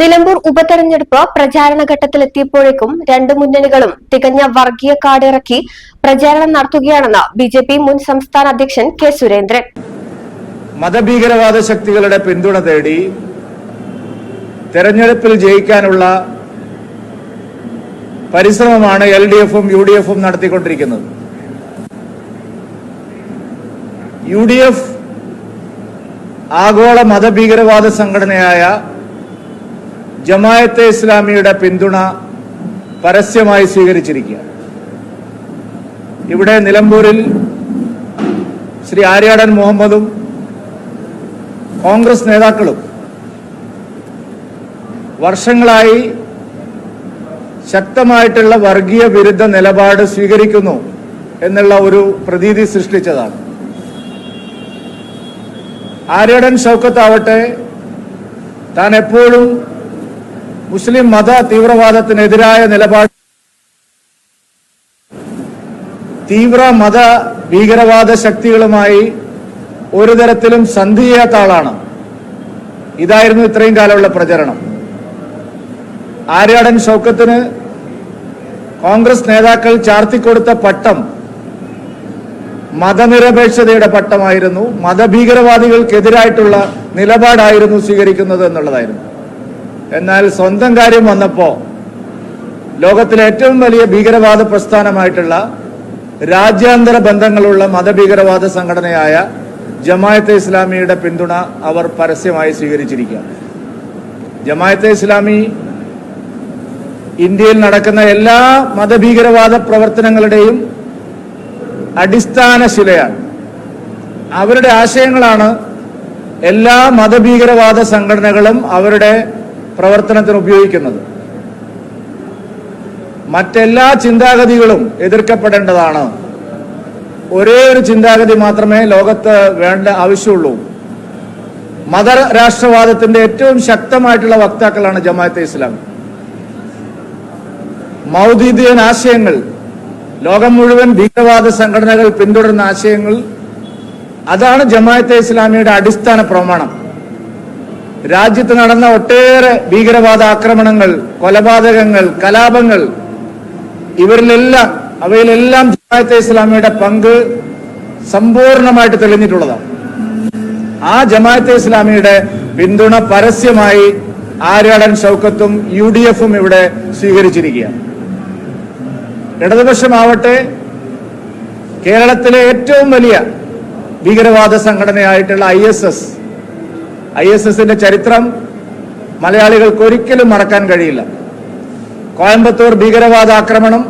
Nilambur ഉപതെരഞ്ഞെടുപ്പ് പ്രചാരണ ഘട്ടത്തിലെത്തിയപ്പോഴേക്കും രണ്ട് മുന്നണികളും തികഞ്ഞ വർഗീയ കാർഡിറക്കി പ്രചാരണം നടത്തുകയാണെന്ന് ബി ജെ പി മുൻ സംസ്ഥാന അധ്യക്ഷൻ കെ സുരേന്ദ്രൻ. മതഭീകരവാദ ശക്തികളുടെ പിന്തുണ തേടി തെരഞ്ഞെടുപ്പിൽ ജയിക്കാനുള്ള പരിശ്രമമാണ് എൽ ഡി എഫും യു ഡി എഫും നടത്തിക്കൊണ്ടിരിക്കുന്നത്. യു ഡി എഫ് ആഗോള മതഭീകരവാദ സംഘടനയായ ജമായത്തെ ഇസ്ലാമിയുടെ പിന്തുണ പരസ്യമായി സ്വീകരിച്ചിരിക്കുക. ഇവിടെ നിലമ്പൂരിൽ ശ്രീ ആര്യാടൻ മുഹമ്മദും കോൺഗ്രസ് നേതാക്കളും വർഷങ്ങളായി ശക്തമായിട്ടുള്ള വർഗീയ വിരുദ്ധ നിലപാട് സ്വീകരിക്കുന്നു എന്നുള്ള ഒരു പ്രതീതി സൃഷ്ടിച്ചതാണ്. ആര്യടൻ ഷൗക്കത്താവട്ടെ താൻ എപ്പോഴും മുസ്ലിം മത തീവ്രവാദത്തിനെതിരായ നിലപാട് തീവ്ര മത ഭീകരവാദ ശക്തികളുമായി ഒരു തരത്തിലും സന്ധി ചെയ്യാത്ത ആളാണ്. ഇതായിരുന്നു ഇത്രയും കാലമുള്ള പ്രചരണം. ആര്യാടൻ ഷൗക്കത്തിന് കോൺഗ്രസ് നേതാക്കൾ ചാർത്തിക്കൊടുത്ത പട്ടം മതനിരപേക്ഷതയുടെ പട്ടമായിരുന്നു. മതഭീകരവാദികൾക്കെതിരായിട്ടുള്ള നിലപാടായിരുന്നു സ്വീകരിക്കുന്നത് എന്നുള്ളതായിരുന്നു. എന്നാൽ സ്വന്തം കാര്യം വന്നപ്പോ ലോകത്തിലെ ഏറ്റവും വലിയ ഭീകരവാദ പ്രസ്ഥാനമായിട്ടുള്ള രാജ്യാന്തര ബന്ധങ്ങളുള്ള മതഭീകരവാദ സംഘടനയായ ജമായത്തെ ഇസ്ലാമിയുടെ പിന്തുണ അവർ പരസ്യമായി സ്വീകരിച്ചിരിക്കുക ജമായത്തെ ഇസ്ലാമി ഇന്ത്യയിൽ നടക്കുന്ന എല്ലാ മതഭീകരവാദ പ്രവർത്തനങ്ങളുടെയും അടിസ്ഥാന ശിലയാണ്. അവരുടെ ആശയങ്ങളാണ് എല്ലാ മതഭീകരവാദ സംഘടനകളും അവരുടെ പ്രവർത്തനത്തിന് ഉപയോഗിക്കുന്നത്. മറ്റെല്ലാ ചിന്താഗതികളും എതിർക്കപ്പെടേണ്ടതാണ്. ഒരേ ഒരു ചിന്താഗതി മാത്രമേ ലോകത്ത് വേണ്ട ആവശ്യമുള്ളൂ. മത രാഷ്ട്രവാദത്തിന്റെ ഏറ്റവും ശക്തമായിട്ടുള്ള വക്താക്കളാണ് ജമാഅത്തെ ഇസ്ലാം. മൗദീദിയൻ ആശയങ്ങൾ ലോകം മുഴുവൻ ഭീകരവാദ സംഘടനകൾ പിന്തുടരുന്ന ആശയങ്ങൾ അതാണ് ജമാഅത്തെ ഇസ്ലാമിയുടെ അടിസ്ഥാന പ്രമാണം. രാജ്യത്ത് നടന്ന ഒട്ടേറെ ഭീകരവാദ ആക്രമണങ്ങൾ കൊലപാതകങ്ങൾ കലാപങ്ങൾ ഇവരിലെല്ലാം അവയിലെല്ലാം ജമാഅത്തെ ഇസ്ലാമിയുടെ പങ്ക് സമ്പൂർണമായിട്ട് തെളിഞ്ഞിട്ടുള്ളതാണ്. ആ ജമാഅത്തെ ഇസ്ലാമിയുടെ പിന്തുണ പരസ്യമായി ആര്യാടൻ ഷൗക്കത്തും യു ഡി എഫും ഇവിടെ സ്വീകരിച്ചിരിക്കുകയാണ്. ഇടതുപക്ഷമാവട്ടെ കേരളത്തിലെ ഏറ്റവും വലിയ ഭീകരവാദ സംഘടനയായിട്ടുള്ള I S S I S എസിന്റെ ചരിത്രം മലയാളികൾക്ക് ഒരിക്കലും മറക്കാൻ കഴിയില്ല. കോയമ്പത്തൂർ ഭീകരവാദ ആക്രമണം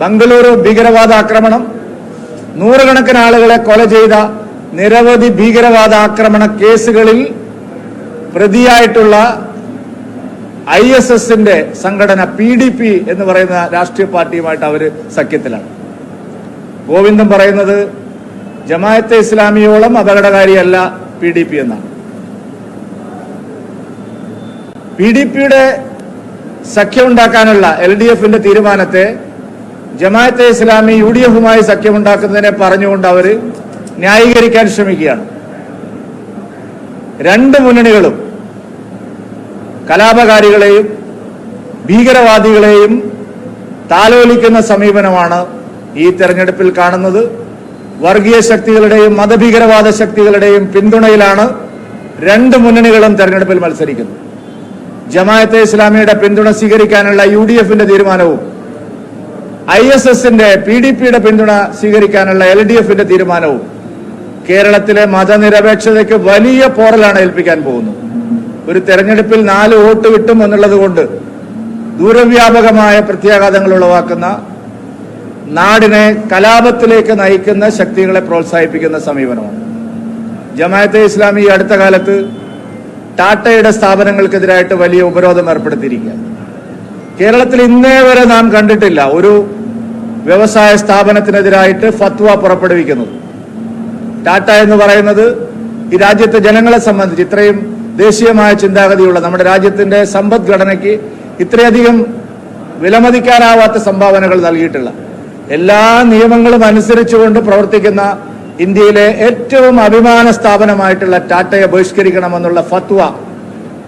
ബംഗളൂരു ഭീകരവാദ ആക്രമണം നൂറുകണക്കിന് ആളുകളെ കൊല ചെയ്ത നിരവധി ഭീകരവാദ ആക്രമണ കേസുകളിൽ പ്രതിയായിട്ടുള്ള ഐ എസ് എസിന്റെ സംഘടന പി ഡി പി എന്ന് പറയുന്ന രാഷ്ട്രീയ പാർട്ടിയുമായിട്ട് അവർ സഖ്യത്തിലാണ്. ഗോവിന്ദൻ പറയുന്നത് ജമായത്തെ ഇസ്ലാമിയോളം അപകടകാരിയല്ല പി ഡി പി എന്നാണ്. പി ഡി പിയുടെ സഖ്യമുണ്ടാക്കാനുള്ള എൽ ഡി എഫിന്റെ തീരുമാനത്തെ ജമാഅത്തെ ഇസ്ലാമി യു ഡി എഫുമായി സഖ്യമുണ്ടാക്കുന്നതിനെ പറഞ്ഞുകൊണ്ട് അവർ ന്യായീകരിക്കാൻ ശ്രമിക്കുകയാണ്. രണ്ട് മുന്നണികളും കലാപകാരികളെയും ഭീകരവാദികളെയും താലോലിക്കുന്ന സമീപനമാണ് ഈ തെരഞ്ഞെടുപ്പിൽ കാണുന്നത്. വർഗീയ ശക്തികളുടെയും മതഭീകരവാദ ശക്തികളുടെയും പിന്തുണയിലാണ് രണ്ട് മുന്നണികളും തെരഞ്ഞെടുപ്പിൽ മത്സരിക്കുന്നത്. ജമാഅത്തെ ഇസ്ലാമിയുടെ പിന്തുണ സ്വീകരിക്കാനുള്ള യു ഡി എഫിന്റെ തീരുമാനവും ഐ എസ് എസിന്റെ പി ഡി പിയുടെ പിന്തുണ സ്വീകരിക്കാനുള്ള എൽ ഡി എഫിന്റെ തീരുമാനവും കേരളത്തിലെ മതനിരപേക്ഷതയ്ക്ക് വലിയ പോറലാണ് ഏൽപ്പിക്കാൻ പോകുന്നത്. ഒരു തെരഞ്ഞെടുപ്പിൽ നാല് വോട്ട് കിട്ടും എന്നുള്ളത് കൊണ്ട് ദൂരവ്യാപകമായ പ്രത്യാഘാതങ്ങൾ ഉളവാക്കുന്ന നാടിനെ കലാപത്തിലേക്ക് നയിക്കുന്ന ശക്തികളെ പ്രോത്സാഹിപ്പിക്കുന്ന സമീപനമാണ്. ജമാഅത്തെ ഇസ്ലാമി അടുത്ത കാലത്ത് ടാറ്റയുടെ സ്ഥാപനങ്ങൾക്കെതിരായിട്ട് വലിയ ഉപരോധം ഏർപ്പെടുത്തിയിരിക്കുക കേരളത്തിൽ ഇന്നേ വരെ നാം കണ്ടിട്ടില്ല ഒരു വ്യവസായ സ്ഥാപനത്തിനെതിരായിട്ട് ഫത്വ പുറപ്പെടുവിക്കുന്നത്. ടാറ്റ എന്ന് പറയുന്നത് ഈ രാജ്യത്തെ ജനങ്ങളെ സംബന്ധിച്ച് ഇത്രയും ദേശീയമായ ചിന്താഗതിയുള്ള നമ്മുടെ രാജ്യത്തിന്റെ സമ്പദ്ഘടനയ്ക്ക് ഇത്രയധികം വിലമതിക്കാനാവാത്ത സംഭാവനകൾ നൽകിയിട്ടുള്ള എല്ലാ നിയമങ്ങളും അനുസരിച്ചുകൊണ്ട് പ്രവർത്തിക്കുന്ന ഇന്ത്യയിലെ ഏറ്റവും അഭിമാന സ്ഥാപനമായിട്ടുള്ള ടാറ്റയെ ബഹിഷ്കരിക്കണമെന്നുള്ള ഫത്വ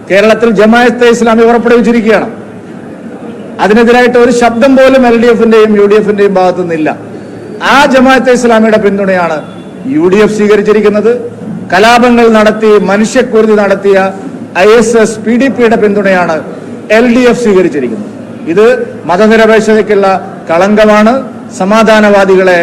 കേരളത്തിൽ ജമാഅത്തെ ഇസ്ലാമി പുറപ്പെടുവിച്ചിരിക്കുകയാണ്. അതിനെതിരായിട്ട് ഒരു ശബ്ദം പോലും എൽ ഡി എഫിന്റെയും യു ഡി എഫിന്റെയും ഭാഗത്തു നിന്നില്ല ആ ജമാഅത്തെ ഇസ്ലാമിയുടെ പിന്തുണയാണ് യു ഡി എഫ് സ്വീകരിച്ചിരിക്കുന്നത്. കലാപങ്ങൾ നടത്തി മനുഷ്യക്കുരുതി നടത്തിയ I S S P D പിയുടെ പിന്തുണയാണ് എൽ ഡി എഫ് സ്വീകരിച്ചിരിക്കുന്നത്. ഇത് മതനിരപേക്ഷതയ്ക്കുള്ള കളങ്കമാണ്. സമാധാനവാദികളെ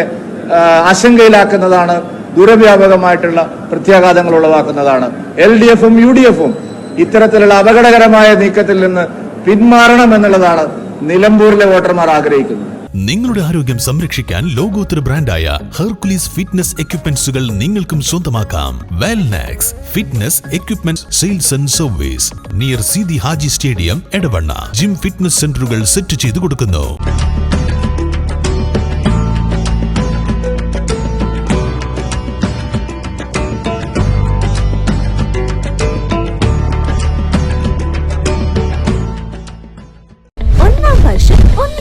ആശങ്കയിലാക്കുന്നതാണ് ദുരവ്യാപകമായിട്ടുള്ള പ്രത്യാഘാതങ്ങൾ ഉളവാക്കുന്നതാണ്. എൽ ഡി എഫും യു ഡി എഫും ഇത്തരത്തിലുള്ള അപകടകരമായ നീക്കത്തിൽ നിന്ന് പിന്മാറണം എന്നുള്ളതാണ് നിലമ്പൂരിലെ വോട്ടർമാർ ആഗ്രഹിക്കുന്നത്. നിങ്ങളുടെ ആരോഗ്യം സംരക്ഷിക്കാൻ ലോകോത്തര ബ്രാൻഡായ ഹെർക്കുലീസ് ഫിറ്റ്നസ് എക്യുപ്മെന്റ്സുകൾ നിങ്ങൾക്കും സ്വന്തമാക്കാം. Wellnax fitness equipment sales and service. Near C D Haji stadium Edavanna. Gym fitness സെന്ററുകൾ സെറ്റ് ചെയ്തു കൊടുക്കുന്നു.